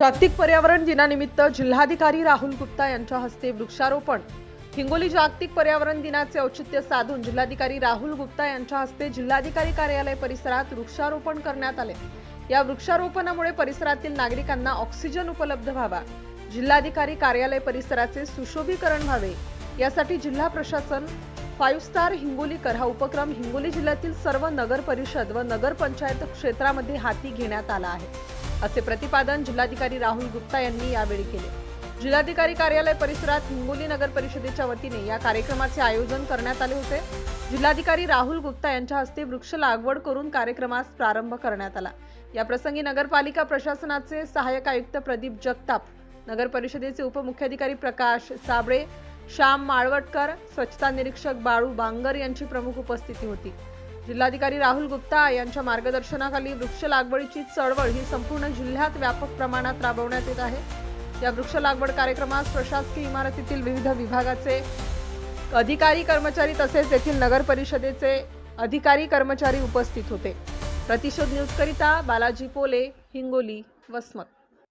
जागतिक पर्यावरण दिनानिमित्त जिल्हाधिकारी राहुल गुप्ता यांच्या हस्ते वृक्षारोपण. हिंगोली जागतिक पर्यावरण दिनाचे औचित्य साधून जिल्हाधिकारी राहुल गुप्ता यांच्या हस्ते जिल्हाधिकारी कार्यालय परिसरात वृक्षारोपण करण्यात आले. या वृक्षारोपणामुळे परिसरातील नागरिकांना ऑक्सिजन उपलब्ध व्हावा. जिल्हाधिकारी कार्यालय परिसराचे सुशोभीकरण व्हावे. यासाठी जिल्हा प्रशासन फाईव्ह स्टार हिंगोलीकर हा उपक्रम हिंगोली जिल्ह्यातील सर्व नगर परिषद व नगरपंचायत क्षेत्रामध्ये हाती घेण्यात आला आहे. असे प्रतिपादन जिल्हाधिकारी राहुल गुप्ता यांनी यावेळी केले. जिल्हाधिकारी कार्यालय परिसरात हिंगोली नगर परिषदेच्या वतीने या कार्यक्रमाचे आयोजन करण्यात आले होते. जिल्हाधिकारी राहुल गुप्ता यांच्या हस्ते वृक्ष लागवड करून कार्यक्रमास प्रारंभ करण्यात आला. या प्रसंगी नगरपालिका प्रशासनाचे सहाय्यक आयुक्त प्रदीप जगताप नगर परिषदेचे उपमुख्याधिकारी प्रकाश साबळे श्याम माळवटकर स्वच्छता निरीक्षक बाळू बांगर यांची प्रमुख उपस्थिती होती. जिल्हाधिकारी राहुल गुप्ता यांच्या मार्गदर्शनाखाली वृक्ष लागवडीची चळवळ ही संपूर्ण जिल्ह्यात व्यापक प्रमाणात राबवण्यात येत आहे. या वृक्ष लागवड कार्यक्रमास प्रशासकीय इमारतीतील विविध विभागाचे अधिकारी कर्मचारी तसेच येथील नगर परिषदेचे अधिकारी कर्मचारी उपस्थित होते. प्रतिशोध न्यूजकरिता बालाजी पोले हिंगोली वसमत.